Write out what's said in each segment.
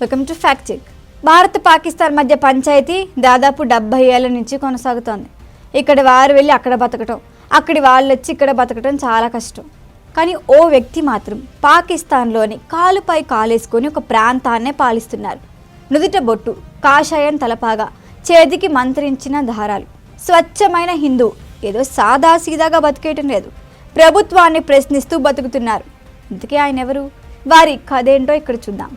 Welcome to fact check Bharat Pakistan మధ్య పంచాయతీ దాదాపు డెబ్బై ఏళ్ళ నుంచి కొనసాగుతోంది. ఇక్కడ వారు వెళ్ళి అక్కడ బతకటం అక్కడి వాళ్ళు వచ్చి ఇక్కడ బతకటం చాలా కష్టం. కానీ ఓ వ్యక్తి మాత్రం పాకిస్తాన్లోని కాలుపై కాలేసుకొని ఒక ప్రాంతాన్నే పాలిస్తున్నారు. నుదుట బొట్టు కాషాయం తలపాగా చేతికి మంత్రించిన దారాలు స్వచ్ఛమైన హిందూ ఏదో సాదాసీదాగా బతికేయటం లేదు. ప్రభుత్వాన్ని ప్రశ్నిస్తూ బతుకుతున్నారు. ఇందుకే ఆయన ఎవరు? వారి కథేంటో ఇక్కడ చూద్దాం.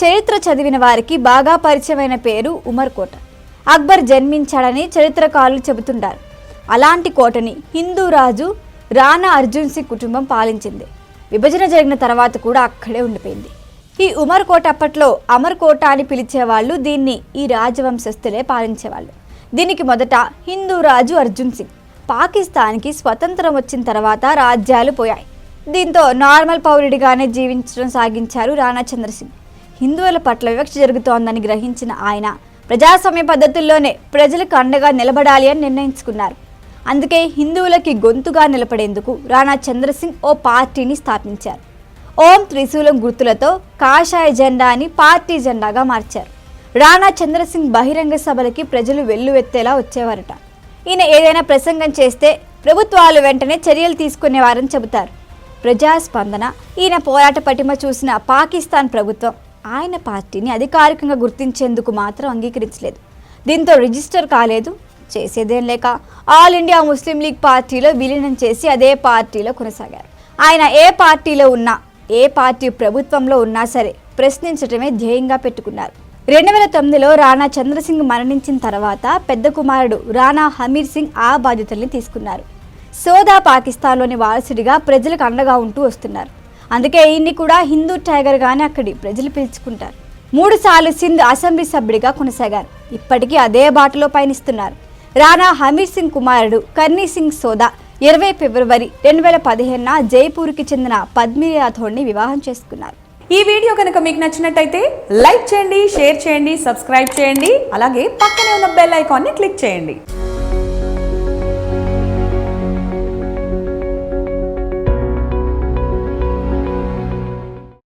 చరిత్ర చదివిన వారికి బాగా పరిచయమైన పేరు ఉమర్ కోట. అక్బర్ జన్మించాడని చరిత్రకారులు చెబుతుంటారు. అలాంటి కోటని హిందూ రాజు రాణా అర్జున్ సింగ్ కుటుంబం పాలించింది. విభజన జరిగిన తర్వాత కూడా అక్కడే ఉండిపోయింది. ఈ ఉమర్ కోట అప్పట్లో అమర్ కోట అని పిలిచేవాళ్ళు దీన్ని ఈ రాజవంశస్థులే పాలించేవాళ్ళు. దీనికి మొదట హిందూ రాజు అర్జున్ సింగ్. పాకిస్తాన్కి స్వతంత్రం వచ్చిన తర్వాత రాజ్యాలు పోయాయి. దీంతో నార్మల్ పౌరుడిగానే జీవించడం సాగించారు రాణా చంద్రసింగ్. హిందువుల పట్ల వివక్ష జరుగుతోందని గ్రహించిన ఆయన ప్రజాస్వామ్య పద్ధతుల్లోనే ప్రజలకు అండగా నిలబడాలి అని నిర్ణయించుకున్నారు. అందుకే హిందువులకి గొంతుగా నిలబడేందుకు రాణా చంద్రసింగ్ ఓ పార్టీని స్థాపించారు. ఓం త్రిశూలం గుర్తులతో కాషాయ జెండాని పార్టీ జెండాగా మార్చారు. రాణా చంద్రసింగ్ బహిరంగ సభలకి ప్రజలు వెల్లువెత్తేలా వచ్చేవారట. ఈయన ఏదైనా ప్రసంగం చేస్తే ప్రభుత్వాలు వెంటనే చర్యలు తీసుకునేవారని చెబుతారు. ప్రజాస్పందన ఈయన పోరాట పటిమ చూసిన పాకిస్తాన్ ప్రభుత్వం ఆయన పార్టీని అధికారికంగా గుర్తించేందుకు మాత్రం అంగీకరించలేదు. దీంతో రిజిస్టర్ కాలేదు చేసేదేం లేక ఆల్ ఇండియా ముస్లిం లీగ్ పార్టీలో విలీనం చేసి అదే పార్టీలో కొనసాగారు. ఆయన ఏ పార్టీలో ఉన్నా ఏ పార్టీ ప్రభుత్వంలో ఉన్నా సరే ప్రశ్నించటమే ధ్యేయంగా పెట్టుకున్నారు. రెండు వేల తొమ్మిదిలో రాణా చంద్రసింగ్ మరణించిన తర్వాత పెద్ద కుమారుడు రాణా హమీర్ సింగ్ ఆ బాధ్యతల్ని తీసుకున్నారు. సోదా పాకిస్తాన్లోని వారసుడిగా ప్రజలకు అండగా ఉంటూ వస్తున్నారు. అందుకే ఈయన్ని కూడా హిందూ టైగర్ గానే అక్కడి ప్రజలు పిలుచుకుంటారు. మూడు సార్లు సింధ్ అసెంబ్లీ సభ్యుడిగా కొనసాగారు. ఇప్పటికీ అదే బాటలో పయనిస్తున్నారు. రాణా హమీర్ సింగ్ కుమారుడు కర్నీ సింగ్ సోదా ఇరవై ఫిబ్రవరి రెండు వేల పదిహేనున జైపూర్కి చెందిన పద్మిని రాథోడ్ని వివాహం చేసుకున్నారు. ఈ వీడియో కనుక మీకు నచ్చినట్టయితే లైక్ చేయండి షేర్ చేయండి సబ్స్క్రైబ్ చేయండి అలాగే పక్కనే ఉన్న బెల్ ఐకాన్ని క్లిక్ చేయండి.